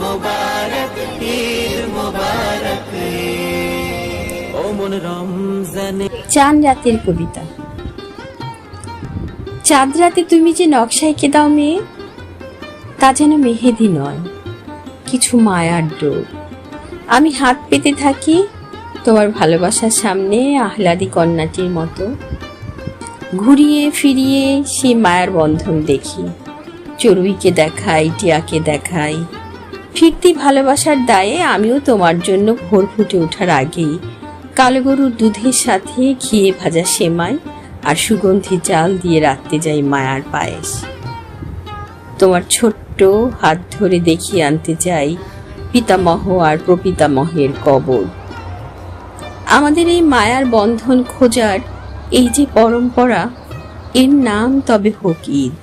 মোবারক চান রাতের কবিতা। চাঁদ রাতে তুমি যে নকশা এঁকে দাও মেয়ে, তা যেন মেহেদি নয়, কিছু মায়ার ডোর আমি হাত পেতে থাকি তোমার ভালোবাসার সামনে আহ্লাদি কন্যাটির মতো। ঘুরিয়ে ফিরিয়ে সে মায়ার বন্ধন দেখি, চড়ুইকে দেখাই, টিয়াকে দেখাই ফিরতি ভালোবাসার দায়ে আমিও তোমার জন্য ভোর ফুটে ওঠার আগেই কালো গরুর দুধের সাথে ঘিয়ে ভাজা সেমাই আর সুগন্ধি চাল দিয়ে রাখতে যাই মায়ার পায়েস। তোমার ছোট্ট হাত ধরে দেখিয়ে আনতে চাই পিতামহ আর প্রপিতামহের কবর। আমাদের এই মায়ার বন্ধন খোঁজার এই যে পরম্পরা, এর নাম তবে হোক ঈদ